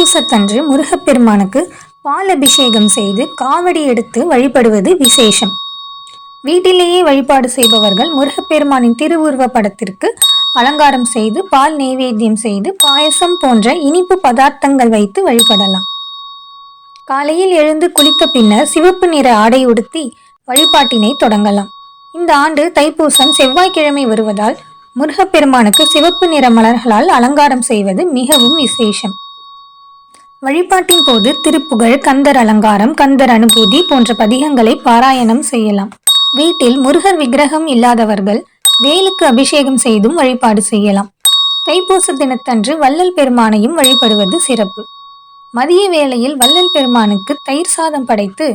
தைப்பூசத்தன்று முருகப்பெருமானுக்கு பால் அபிஷேகம் செய்து காவடி எடுத்து வழிபடுவது விசேஷம். வீட்டிலேயே வழிபாடு செய்பவர்கள் முருகப்பெருமானின் திருவுருவ படத்திற்கு அலங்காரம் செய்து பால் நெய்வேத்தியம் செய்து பாயசம் போன்ற இனிப்பு பதார்த்தங்கள் வைத்து வழிபடலாம். காலையில் எழுந்து குளித்த பின்னர் சிவப்பு நிற ஆடை உடுத்தி வழிபாட்டினை தொடங்கலாம். இந்த ஆண்டு தைப்பூசம் செவ்வாய்க்கிழமை வருவதால் முருகப்பெருமானுக்கு சிவப்பு நிற மலர்களால் அலங்காரம் செய்வது மிகவும் விசேஷம். வழிபாட்டின் போது திருப்புகழ் கந்தர் அலங்காரம் கந்தர் அனுபூதி போன்ற பதிகங்களை பாராயணம் செய்யலாம். வீட்டில் முருகர் விக்கிரகம் இல்லாதவர்கள் வேலுக்கு அபிஷேகம் செய்தும் வழிபாடு செய்யலாம். தைப்பூச தினத்தன்று வள்ளல் பெருமானையும் வழிபடுவது சிறப்பு. மதிய வேளையில் வள்ளல் பெருமானுக்கு தயிர் சாதம் படைத்து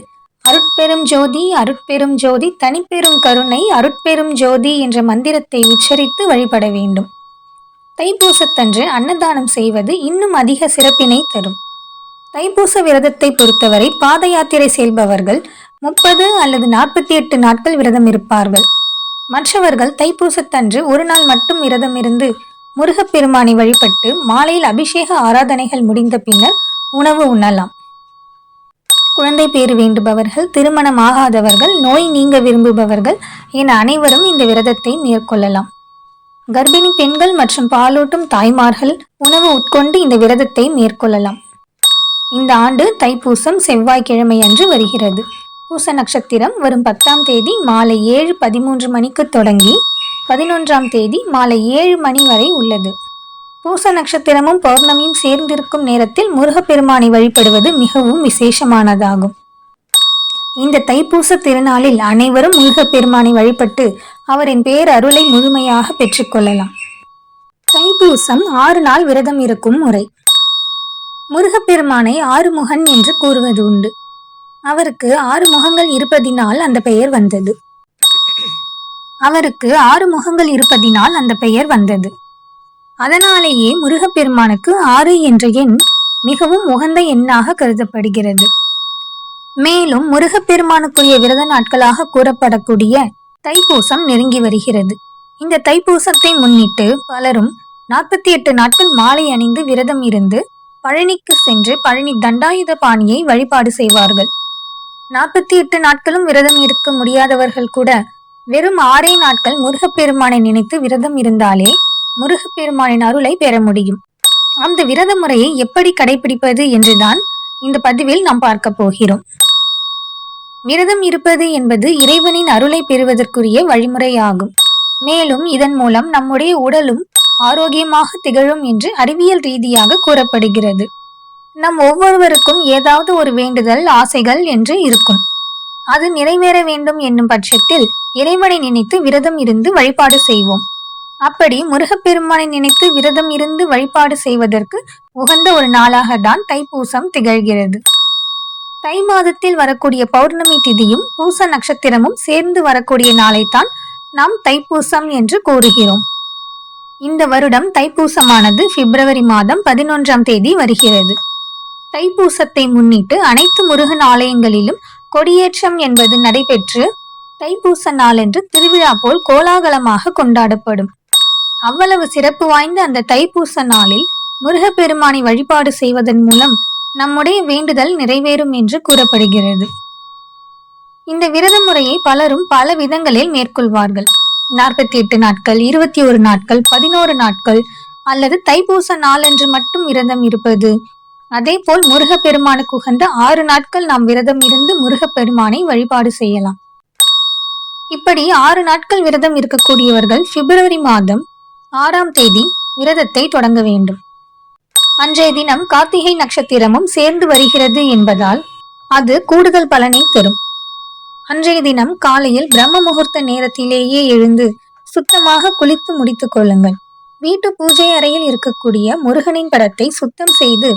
அருட்பெரும் ஜோதி அருட்பெரும் ஜோதி தனிப்பெரும் கருணை அருட்பெரும் ஜோதி என்ற மந்திரத்தை உச்சரித்து வழிபட வேண்டும். தைப்பூசத்தன்று அன்னதானம் செய்வது இன்னும் அதிக சிறப்பினை தரும். தைப்பூச விரதத்தை பொறுத்தவரை பாத யாத்திரை செல்பவர்கள் முப்பது அல்லது நாற்பத்தி எட்டு நாட்கள் விரதம் இருப்பார்கள். மற்றவர்கள் தைப்பூசத்தன்று ஒரு நாள் மட்டும் விரதம் இருந்து முருகப்பெருமானை வழிபட்டு மாலையில் அபிஷேக ஆராதனைகள் முடிந்த பின்னர் உணவு உண்ணலாம். குழந்தை பேறு வேண்டுபவர்கள் திருமணம் ஆகாதவர்கள் நோய் நீங்க விரும்புபவர்கள் என அனைவரும் இந்த விரதத்தை மேற்கொள்ளலாம். கர்ப்பிணி பெண்கள் மற்றும் பாலூட்டும் தாய்மார்கள் உணவு உட்கொண்டு இந்த விரதத்தை மேற்கொள்ளலாம். இந்த ஆண்டு தைப்பூசம் செவ்வாய்க்கிழமை அன்று வருகிறது. பூச நட்சத்திரம் வரும் பத்தாம் தேதி மாலை ஏழு பதிமூன்று மணிக்கு தொடங்கி பதினொன்றாம் தேதி மாலை ஏழு மணி வரை உள்ளது. பூச நட்சத்திரமும் பௌர்ணமியும் சேர்ந்திருக்கும் நேரத்தில் முருகப்பெருமானை வழிபடுவது மிகவும் விசேஷமானதாகும். இந்த தைப்பூச திருநாளில் அனைவரும் முருகப்பெருமானை வழிபட்டு அவரின் பேரருளை முழுமையாக பெற்றுக்கொள்ளலாம் தைப்பூசம் ஆறு நாள் விரதம் இருக்கும் முறை. முருகப்பெருமானை ஆறுமுகன் என்று கூறுவது உண்டு. அவருக்கு ஆறு முகங்கள் இருப்பதினால் அந்த பெயர் வந்தது. அவருக்கு ஆறு முகங்கள் இருப்பதினால் அந்த பெயர் வந்தது. அதனாலேயே முருகப்பெருமானுக்கு ஆறு என்ற எண் மிகவும் உகந்த எண்ணாக கருதப்படுகிறது. மேலும் முருகப்பெருமானுக்குரிய விரத நாட்களாக கூறப்படக்கூடிய தைப்பூசம் நெருங்கி வருகிறது. இந்த தைப்பூசத்தை முன்னிட்டு பலரும் நாற்பத்தி எட்டு நாட்கள் மாலை அணிந்து விரதம் இருந்து பழனிக்கு சென்று பழனி தண்டாயுத பாணியை வழிபாடு செய்வார்கள். நாற்பத்தி எட்டு நாட்களும் விரதம் இருக்க முடியாதவர்கள் கூட வெறும் ஆறே நாட்கள் முருகப்பெருமானை நினைத்து விரதம் இருந்தாலே முருகப்பெருமானின் அருளை பெற முடியும். அந்த விரத முறையை எப்படி கடைபிடிப்பது என்றுதான் இந்த பதிவில் நாம் பார்க்க போகிறோம். விரதம் இருப்பது என்பது இறைவனின் அருளை பெறுவதற்குரிய வழிமுறையாகும். மேலும் இதன் மூலம் நம்முடைய உடலும் ஆரோக்கியமாக திகழும் என்று அறிவியல் ரீதியாக கூறப்படுகிறது. நம் ஒவ்வொருவருக்கும் ஏதாவது ஒரு வேண்டுதல் ஆசைகள் என்று இருக்கும். அது நிறைவேற வேண்டும் என்னும் பட்சத்தில் இறைவனை நினைத்து விரதம் இருந்து வழிபாடு செய்வோம். அப்படி முருகப்பெருமானை நினைத்து விரதம் இருந்து வழிபாடு செய்வதற்கு உகந்த ஒரு நாளாக தான் தைப்பூசம் திகழ்கிறது. தை மாதத்தில் வரக்கூடிய பௌர்ணமி திதியும் பூச நட்சத்திரமும் சேர்ந்து வரக்கூடிய நாளைத்தான் நாம் தைப்பூசம் என்று கூறுகிறோம். இந்த வருடம் தைப்பூசமானது பிப்ரவரி மாதம் பதினொன்றாம் தேதி வருகிறது. தைப்பூசத்தை முன்னிட்டு அனைத்து முருகன் ஆலயங்களிலும் கொடியேற்றம் என்பது நடைபெற்று தைப்பூச நாளென்று திருவிழா போல் கோலாகலமாக கொண்டாடப்படும். அவ்வளவு சிறப்பு வாய்ந்த அந்த தைப்பூச நாளில் முருகப்பெருமானை வழிபாடு செய்வதன் மூலம் நம்முடைய வேண்டுதல் நிறைவேறும் என்று கூறப்படுகிறது. இந்த விரத முறையை பலரும் பல விதங்களில் மேற்கொள்வார்கள். நாற்பத்தி எட்டு நாட்கள் இருபத்தி ஒரு நாட்கள் பதினோரு நாட்கள் அல்லது தைப்பூச நாளன்று மட்டும் விரதம் இருப்பது. அதே போல் முருகப்பெருமானுக்கு உகந்த ஆறு நாட்கள் நாம் விரதம் இருந்து முருகப்பெருமானை வழிபாடு செய்யலாம். இப்படி ஆறு நாட்கள் விரதம் இருக்கக்கூடியவர்கள் பிப்ரவரி மாதம் ஆறாம் தேதி விரதத்தை தொடங்க வேண்டும். அன்றைய தினம் கார்த்திகை நட்சத்திரமும் சேர்ந்து வருகிறது என்பதால் அது கூடுதல் பலனை தரும். அன்றைய தினம் காலையில் பிரம்ம முகூர்த்த நேரத்திலேயே எழுந்து சுத்தமாக குளித்து முடித்துக் கொள்ளுங்கள். வீட்டு பூஜை அறையில் இருக்கக்கூடிய முருகனின் படத்தை சுத்தம் செய்து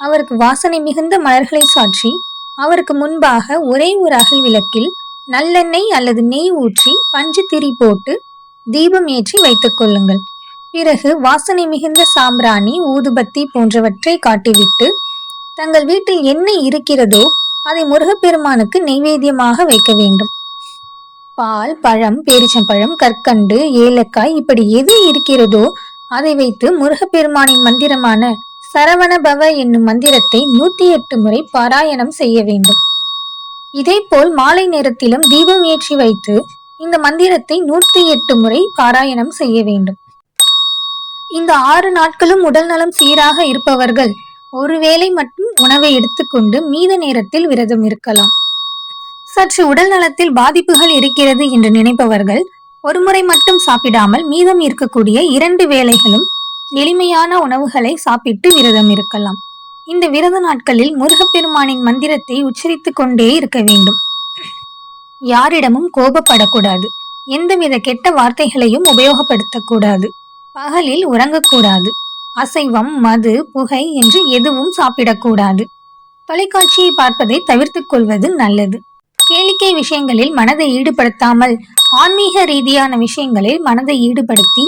அவருக்கு வாசனை மிகுந்த மலர்களை சாற்றி அவருக்கு முன்பாக ஒரே ஒரு அகல் விளக்கில் நல்லெண்ணெய் அல்லது நெய் ஊற்றி பஞ்சு திரி போட்டு தீபம் ஏற்றி வைத்துக் கொள்ளுங்கள். பிறகு வாசனை மிகுந்த சாம்பிராணி ஊதுபத்தி போன்றவற்றை காட்டிவிட்டு தங்கள் வீட்டில் என்ன இருக்கிறதோ அதை முருகப்பெருமானுக்கு நெய்வேத்தியமாக வைக்க வேண்டும். பால் பழம் பேரிச்சம்பழம் கற்கண்டு ஏலக்காய் இப்படி எது இருக்கிறதோ அதை வைத்து முருகப்பெருமானின் மந்திரமான சரவண பவ என்னும் மந்திரத்தை நூத்தி எட்டு முறை பாராயணம் செய்ய வேண்டும். இதே போல் மாலை நேரத்திலும் தீபம் ஏற்றி வைத்து இந்த மந்திரத்தை நூத்தி எட்டு முறை பாராயணம் செய்ய வேண்டும். இந்த ஆறு நாட்களும் உடல் நலம் சீராக இருப்பவர்கள் ஒருவேளை மட்டும் உணவை எடுத்துக்கொண்டு மீத நேரத்தில் விரதம் இருக்கலாம். சற்று உடல் நலத்தில் பாதிப்புகள் இருக்கிறது என்று நினைப்பவர்கள் ஒருமுறை மட்டும் சாப்பிடாமல் மீதம் இருக்கக்கூடிய இரண்டு வேளைகளும் எளிமையான உணவுகளை சாப்பிட்டு விரதம் இருக்கலாம். இந்த விரத நாட்களில் முருகப்பெருமானின் மந்திரத்தை உச்சரித்துக் கொண்டே இருக்க வேண்டும். யாரிடமும் கோபப்படக்கூடாது. எந்தவித கெட்ட வார்த்தைகளையும் உபயோகப்படுத்தக்கூடாது. பகலில் உறங்கக்கூடாது. அசைவம் மது புகை என்று எதுவும் சாப்பிடக்கூடாது. தொலைக்காட்சியை பார்ப்பதை தவிர்த்துக் கொள்வது நல்லது. கேளிக்கை விஷயங்களில் மனதை ஈடுபடுத்தாமல் ஆன்மீக ரீதியான விஷயங்களில் மனதை ஈடுபடுத்தி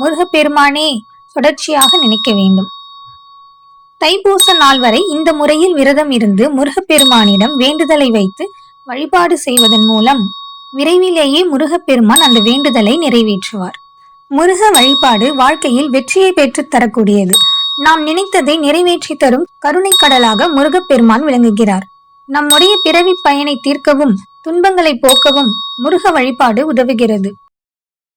முருகப்பெருமானே தொடர்ச்சியாக நினைக்க வேண்டும். தைப்பூச நாள் வரை இந்த முறையில் விரதம் இருந்து முருகப்பெருமானிடம் வேண்டுதலை வைத்து வழிபாடு செய்வதன் மூலம் விரைவிலேயே முருகப்பெருமான் அந்த வேண்டுதலை நிறைவேற்றுவார். முருக வழிபாடு வாழ்க்கையில் வெற்றியை பெற்றுத் தரக்கூடியது. நாம் நினைத்ததை நிறைவேற்றி தரும் கருணை கடலாக முருகப்பெருமான் விளங்குகிறார். நம்முடைய பிறவி பயனை தீர்க்கவும் துன்பங்களை போக்கவும் முருக வழிபாடு உதவுகிறது.